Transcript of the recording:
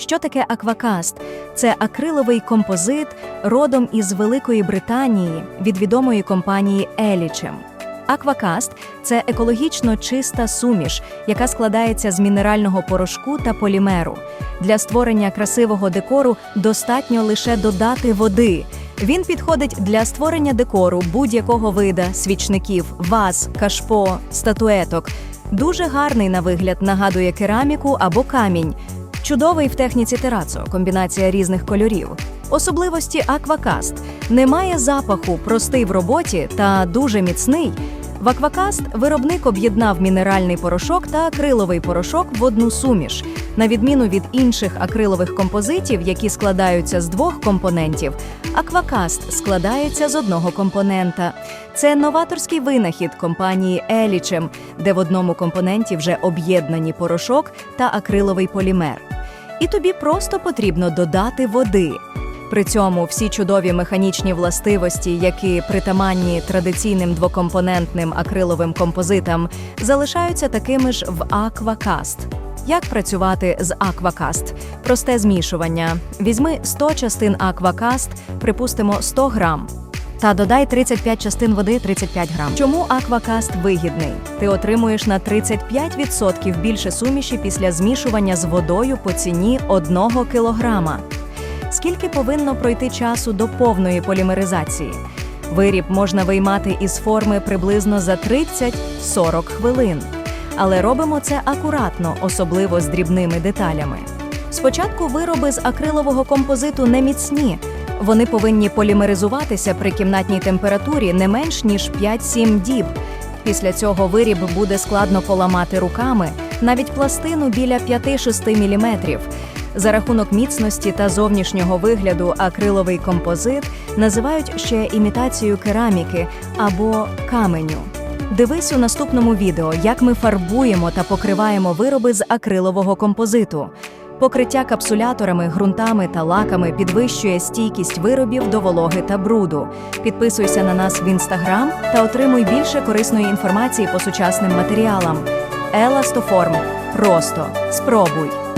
Що таке аквакаст? Це акриловий композит родом із Великої Британії від відомої компанії Елічем. Аквакаст це екологічно чиста суміш, яка складається з мінерального порошку та полімеру. Для створення красивого декору достатньо лише додати води. Він підходить для створення декору будь-якого вида свічників, ваз, кашпо, статуеток. Дуже гарний на вигляд нагадує кераміку або камінь. Чудовий в техніці терацо, комбінація різних кольорів. Особливості аквакаст немає запаху, простий в роботі та дуже міцний. В аквакаст виробник об'єднав мінеральний порошок та акриловий порошок в одну суміш. На відміну від інших акрилових композитів, які складаються з двох компонентів, аквакаст складається з одного компонента. Це новаторський винахід компанії Елічем, де в одному компоненті вже об'єднані порошок та акриловий полімер. І тобі просто потрібно додати води. При цьому всі чудові механічні властивості, які притаманні традиційним двокомпонентним акриловим композитам, залишаються такими ж в аквакаст. Як працювати з аквакаст? Просте змішування. Візьми 100 частин аквакаст, припустимо 100 грам. Та додай 35 частин води 35 грам. Чому аквакаст вигідний? Ти отримуєш на 35% більше суміші після змішування з водою по ціні 1 кілограма. Скільки повинно пройти часу до повної полімеризації? Виріб можна виймати із форми приблизно за 30-40 хвилин. Але робимо це акуратно, особливо з дрібними деталями. Спочатку вироби з акрилового композиту не міцні. Вони повинні полімеризуватися при кімнатній температурі не менш ніж 5-7 діб. Після цього виріб буде складно поламати руками, навіть пластину біля 5-6 мм. За рахунок міцності та зовнішнього вигляду акриловий композит називають ще імітацією кераміки або каменю. Дивись у наступному відео, як ми фарбуємо та покриваємо вироби з акрилового композиту. Покриття капсуляторами, ґрунтами та лаками підвищує стійкість виробів до вологи та бруду. Підписуйся на нас в інстаграм та отримуй більше корисної інформації по сучасним матеріалам. Еластоформ. Просто спробуй.